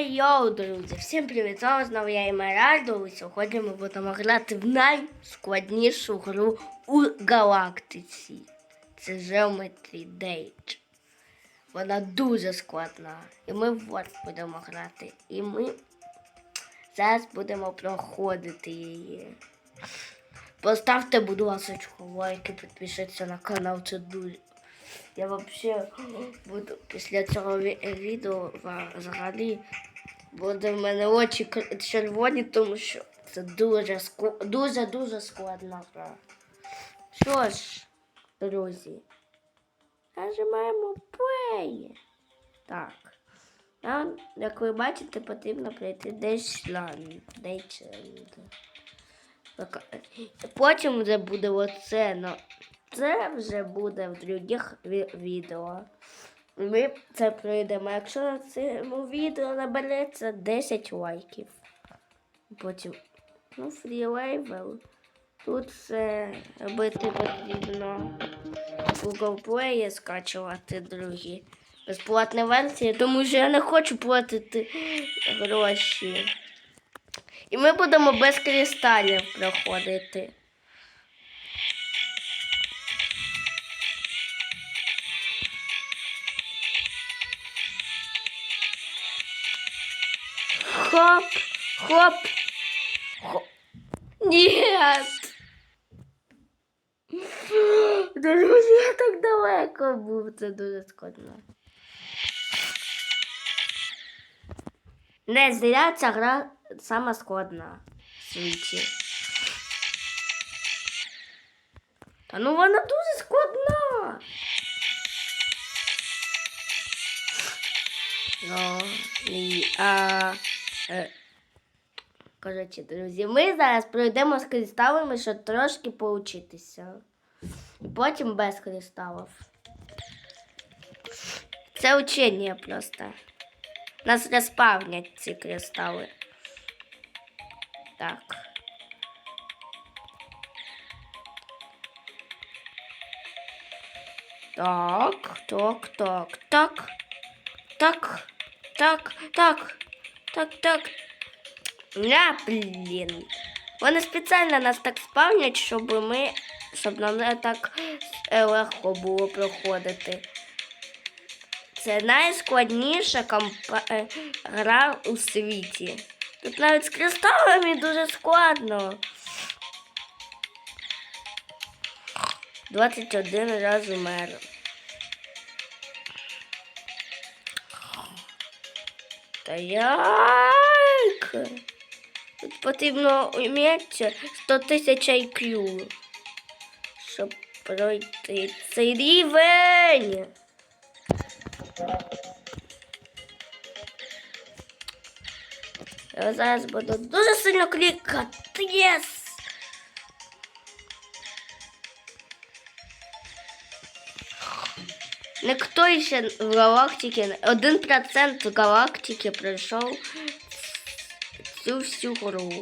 Йоу, друзі, всім привіт! Знову знову я Емеральдо, і сьогодні ми будемо грати в найскладнішу гру у галактиці. Це Geometry Dash. Вона дуже складна. І ми в Word будемо грати. І ми зараз будемо проходити її. Поставте, будь ласка, лайки, підпишіться на канал, це дуже. Я вообще буду після цього відео взагалі буде в мене очі червоні, тому що це дуже ск- дуже дуже складна гра. Що ж, друзі, нажимаємо play. Так. Нам, як ви бачите, потрібно пройти десь. Десь Потім вже буде оце, но це вже буде в других ві- відео. Ми це пройдемо. Якщо на цьому відео набереться 10 лайків. Потім, ну, фрілейвел. Тут це робити потрібно Google Play скачувати другі безплатні версії, тому що я не хочу платити гроші. І ми будемо без кристалів проходити. Хоп, хоп, хоп. Нет. Друзі, я так далеко був, дуже складно. Не зря ця гра сама складна в світі. Та ну вона дуже складна. Ну, і, а, коротше, друзі, ми зараз пройдемо з кристалами, щоб трошки поучитися. Потім без кристалів. Це учення просто. Нас розпавнять ці кристали. Так. Так, так, так, так. Так, так, так, так, так. Ля, блін. Вони спеціально нас так спавнять, щоб ми, щоб нам так е, легко було проходити. Це найскладніша компа... е, гра у світі. Тут навіть з кристалами дуже складно. 21 раз умер. Та як? Тут потрібно вміти 100 тисяч IQ, щоб пройти цей рівень. Я зараз буду дуже сильно клікати. Єс! Никто ще в галактиці, один процент галактики пройшов цю всю гру.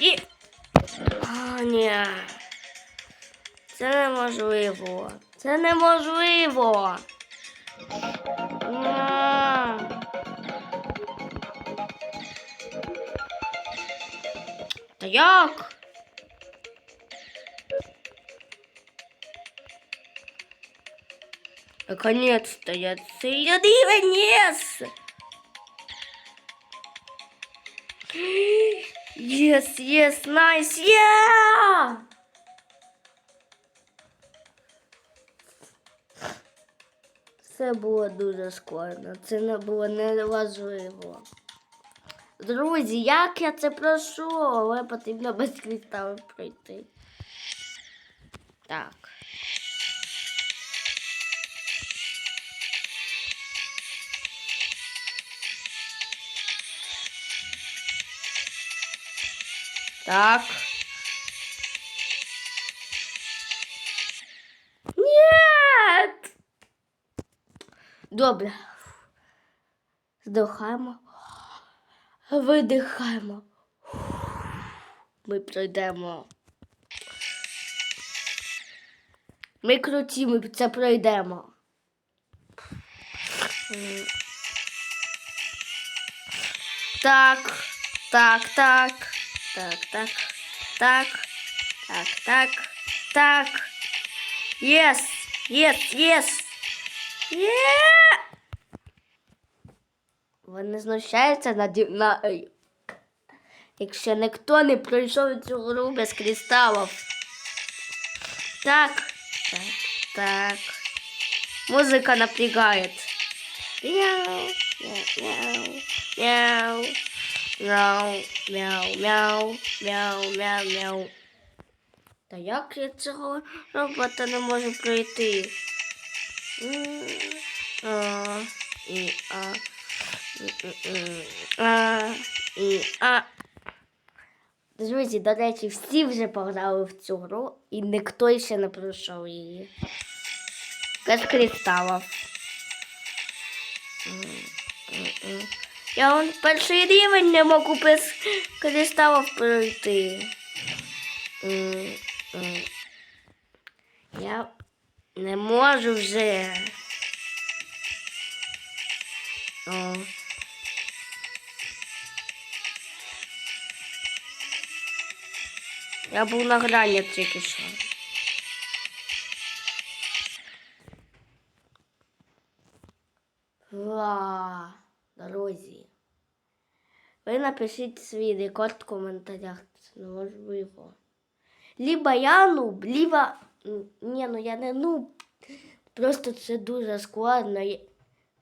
І. А, ні. Це неможливо. Це неможливо. Ні. Та як? Наконец-то я єс! Єс, єс, найс, є! Це було дуже складно, це не було неважливо. Друзі, як я це пройшов, але потрібно без кристалів пройти. Так. Так. Нет! Добре. Здихаємо. Видихаємо. Ми пройдемо. Ми круті, ми це пройдемо. Так, так, так, так, так, так, так, так, так. Єс, єс, єс. Є! Вони знущаються над на. ей. Якщо ніхто не пройшов цю гру без кристалів. Так, так, так. Музыка напрягает. Мяу, мяу, мяу, мяу, Мяу, мяу, мяу, мяу, мяу. Та як я цього робота не можу пройти? А, і а. А, і а. Друзі, до речі, всі вже пограли в цю гру, і ніхто ще не пройшов її. Без кристалів. М. Я вон перший рівень не можу без кристалів пройти. Я не можу вже. О. Я був на грані тільки що. Ва, друзі. Ви напишіть свій рекорд в коментарях. Це неможливо. Либо я нуб. М, Ні, ну я не нуб. Просто це дуже складно.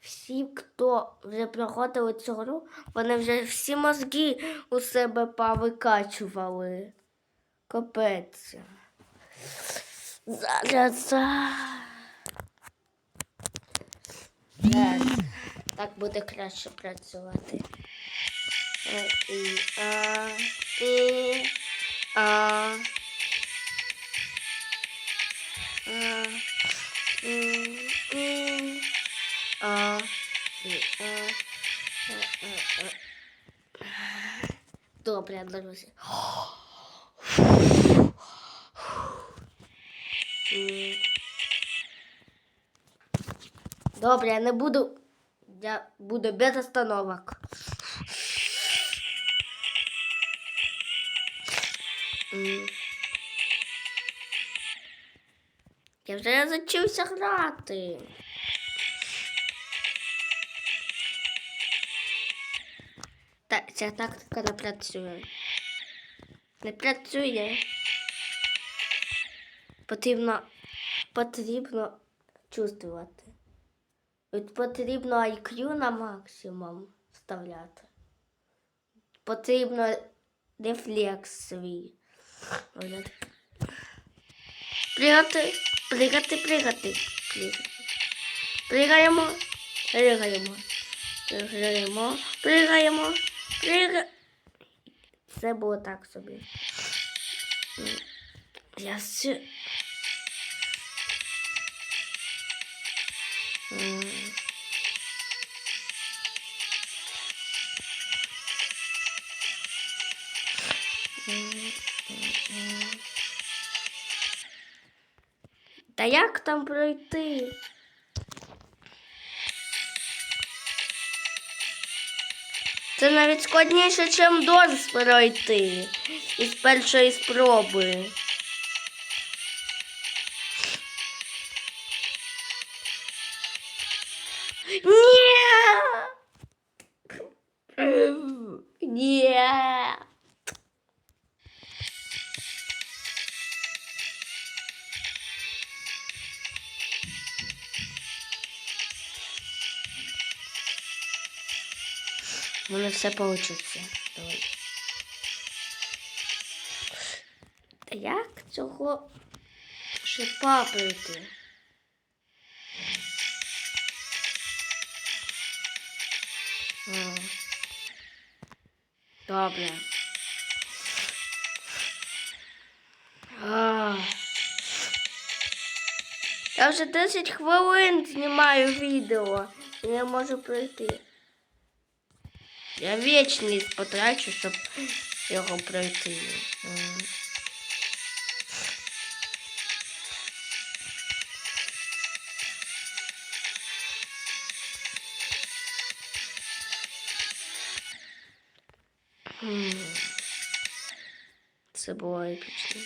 Всі, хто вже проходили цю гру, вони вже всі мозги у себе повикачували. Капець. Зараз. Зараз. Так буде краще працювати. І, а, і, а, а, і, а, а, а. Добре, друзі. Добре, я не буду. Я буду без остановок. Я вже зачився грати. Так, ця тактика не працює. Не працює. Потрібно, потрібно чувствувати. От потрібно IQ на максимум вставляти. Потрібно рефлекс свій. Пригати, пригати, пригати. Пригаємо, пригаємо, пригаємо, пригаємо, пригаємо. Це було так собі. Я ще... як там пройти? Це навіть складніше, ніж дощ пройти із першої спроби. У мене все получиться. Давай. Та як цього шипа пройти? Добре. Я вже 10 хвилин знімаю відео і не можу пройти. Я вічність потрачу, щоб його пройти. Це було епічно.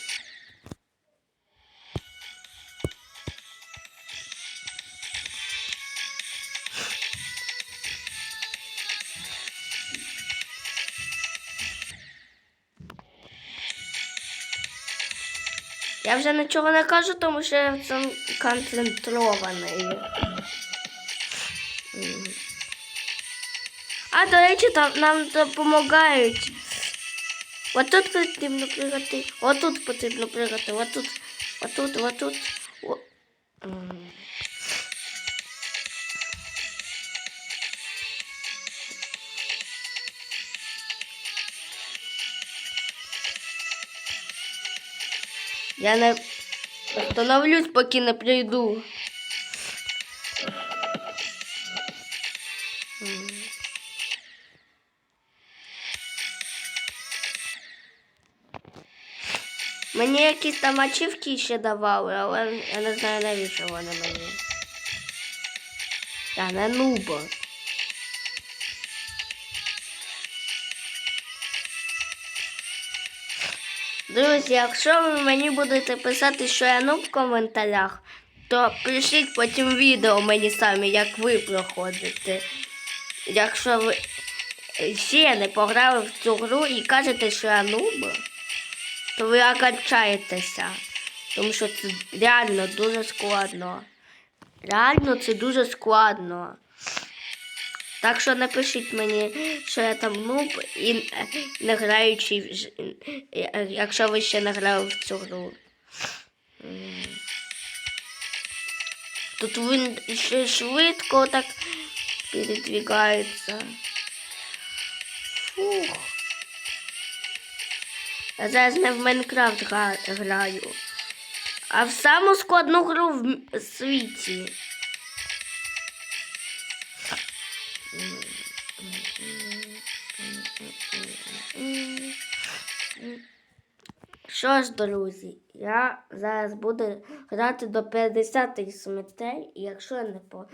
Я вже нічого не кажу, тому що я цьому концентрований. А, до речі, там нам допомагають. Отут потрібно пригати, отут потрібно пригати, отут, отут, отут. Я не остановлюсь, поки не прийду. Мені якісь там ачівки ще давали, але я не знаю, навіщо вони мені. Я не нуба. Друзі, якщо ви мені будете писати, що я нуб в коментарях, то пишіть потім відео мені самі, як ви проходите. Якщо ви ще не пограли в цю гру і кажете, що я нуб, то ви окончаєтеся. Тому що це реально дуже складно. Реально це дуже складно. Так що напишіть мені, що я там нуб і е, не граючи, в ж- е, якщо ви ще не грали в цю гру. Тут він ще швидко так передвигається. Фух. Я зараз не в Майнкрафт гра- граю, а в саму складну гру в світі. Що ж, друзі, я зараз буду грати до 50 смертей, і якщо я не, по...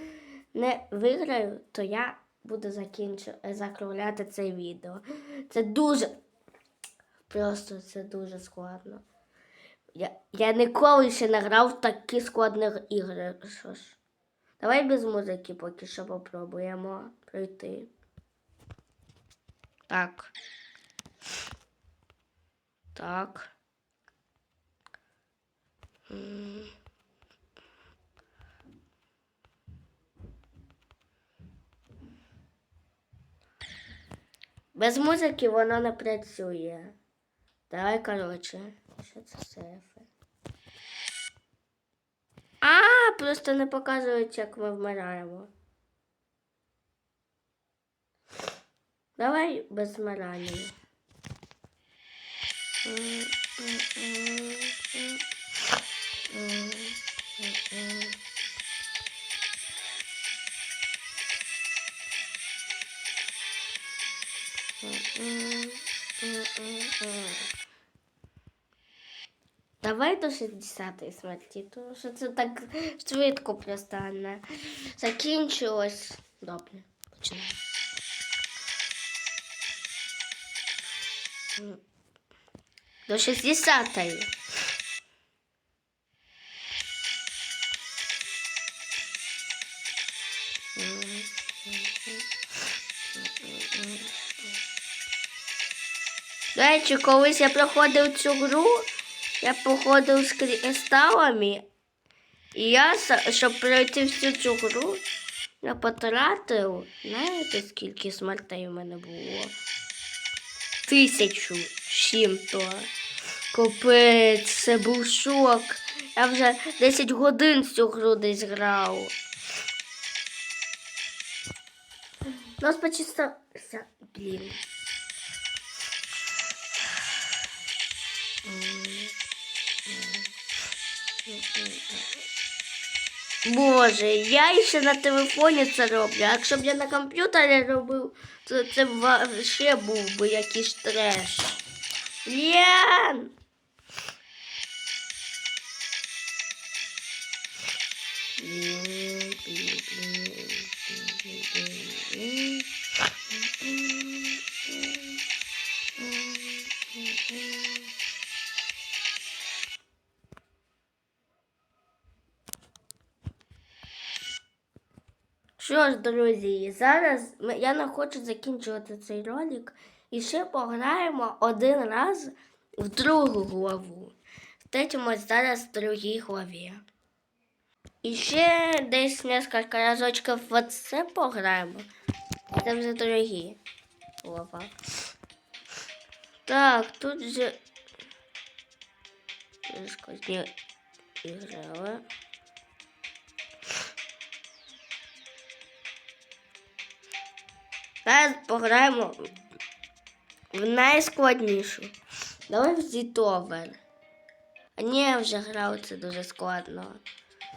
не виграю, то я буду закінчу... закругляти це відео. Це дуже просто це дуже складно. Я, я ніколи ще не грав в такі складні ігри. Що ж. Давай без музики поки що попробуємо пройти. Так. Так. Без музики воно не працює. Давай, коротше. Що це сейфи? А, просто не показують, як ми вмираємо. Давай без вмирання. Давай до 60 смерті, тому що це так швидко просто не закінчилось. Добре, починаємо. М. До 60-ї. До речі, колись я проходив цю гру, я походив з кристалами, і я, щоб пройти всю цю гру, я потратив, знаєте, скільки смертей у мене було? Тисячу чим-то. Капець, це був шок. Я вже 10 годин в цю гру десь грав. Спочатку... Блін. Боже, я ще на телефоні це роблю. А якщо б я на комп'ютері робив, то це б ще був би якийсь треш. Ян! Що ж, друзі, зараз я не хочу закінчувати цей ролик. І ще пограємо один раз в другу главу. Встретимось зараз в другій главі. І ще десь несколько разочків в це пограємо. Це вже другі глава. Так, тут же складні Зараз пограємо в найскладнішу. Давай в Зітовер. А ні, вже грав, це дуже складно.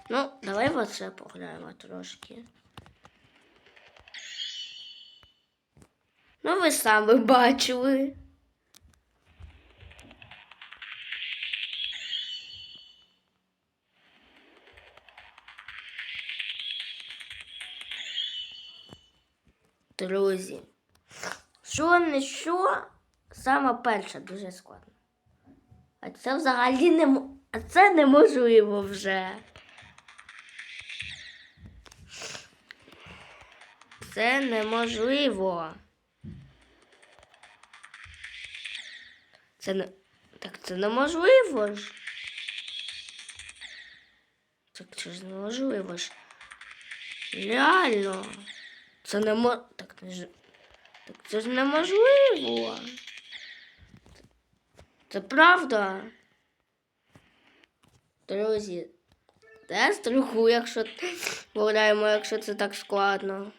Ну, давай в оце пограємо трошки. Ну, ви самі бачили. Друзі. Що не що, саме перше дуже складно. А це взагалі не а це неможливо вже. Це неможливо. Це не. Так це неможливо ж. Так це ж неможливо ж. Реально. Це не мо... Так, це ж... так це ж неможливо. Це правда. Друзі, я страху, якщо гуляємо, якщо це так складно.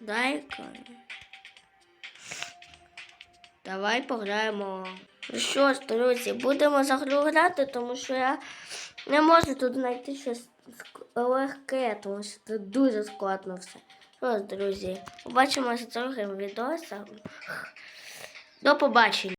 Дай-ка. Давай пограємо. Ну що ж, друзі, будемо за гру грати, тому що я не можу тут знайти щось легке, тому що тут дуже складно все. Ось, друзі, побачимося трохи другим відео. До побачення.